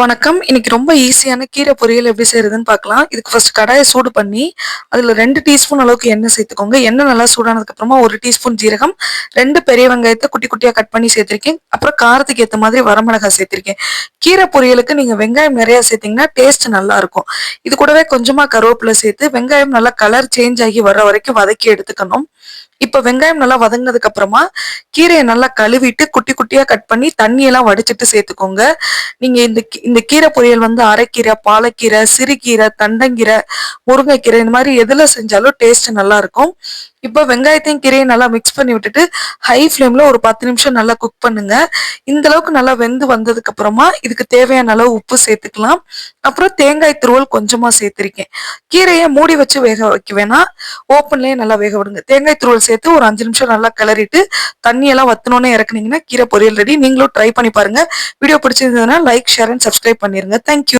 வணக்கம். இன்னைக்கு ரொம்ப ஈஸியான கீரை பொரியல் எப்படி செய்யறதுன்னு பார்க்கலாம். இதுக்கு ஃபர்ஸ்ட் கடாயை சூடு பண்ணி அதில் ரெண்டு டீஸ்பூன் அளவுக்கு எண்ணெய் சேர்த்துக்கோங்க. எண்ணெய் நல்லா சூடானதுக்கு அப்புறமா ஒரு டீஸ்பூன் ஜீரகம் ரெண்டு பெரிய வெங்காயத்தை குட்டி குட்டியாக கட் பண்ணி சேர்த்திருக்கேன். அப்புறம் காரத்துக்கு ஏற்ற மாதிரி வரமிளகாய் சேர்த்திருக்கேன். கீரை பொரியலுக்கு நீங்கள் வெங்காயம் நிறையா சேர்த்தீங்கன்னா டேஸ்ட் நல்லா இருக்கும். இது கூடவே கொஞ்சமாக கருவேப்பிலை சேர்த்து வெங்காயம் நல்லா கலர் சேஞ்ச் ஆகி வர்ற வரைக்கும் வதக்கி எடுத்துக்கணும். இப்போ வெங்காயம் நல்லா வதங்கினதுக்கு அப்புறமா கீரையை நல்லா கழுவிட்டு குட்டி குட்டியா கட் பண்ணி தண்ணியெல்லாம் வடிச்சிட்டு சேர்த்துக்கோங்க. நீங்க இந்த கீ- இந்த கீரை பொரியல் வந்து அரைக்கீரை பாலக்கீரை சிறுகீரை தண்டங்கீரை முருங்கைக்கீரை இந்த மாதிரி எதுல செஞ்சாலும் டேஸ்ட் நல்லா இருக்கும். இப்போ வெங்காயத்தையும் கீரையும் நல்லா மிக்ஸ் பண்ணி விட்டுட்டு ஹை ஃப்ளேம்ல ஒரு பத்து நிமிஷம் நல்லா குக் பண்ணுங்க. இந்த அளவுக்கு நல்லா வெந்து வந்ததுக்கு அப்புறமா இதுக்கு தேவையான அளவு உப்பு சேர்த்துக்கலாம். அப்புறம் தேங்காய் துருவல் கொஞ்சமா சேர்த்திருக்கேன். கீரையை மூடி வச்சு வேக வைக்க வேணாம் ஓப்பன்லயே நல்லா வேக விடுங்க. தேங்காய் துருவல் சேர்த்து ஒரு அஞ்சு நிமிஷம் நல்லா கிளறிட்டு தண்ணியெல்லாம் வத்தினோன்னே இறக்குனீங்கன்னா கீரை பொரியல் ரெடி நீங்களும் ட்ரை பண்ணி பாருங்க. வீடியோ பிடிச்சிருந்ததுன்னா லைக் ஷேர் அண்ட் சப்ஸ்கிரைப் பண்ணிருங்க. Thank you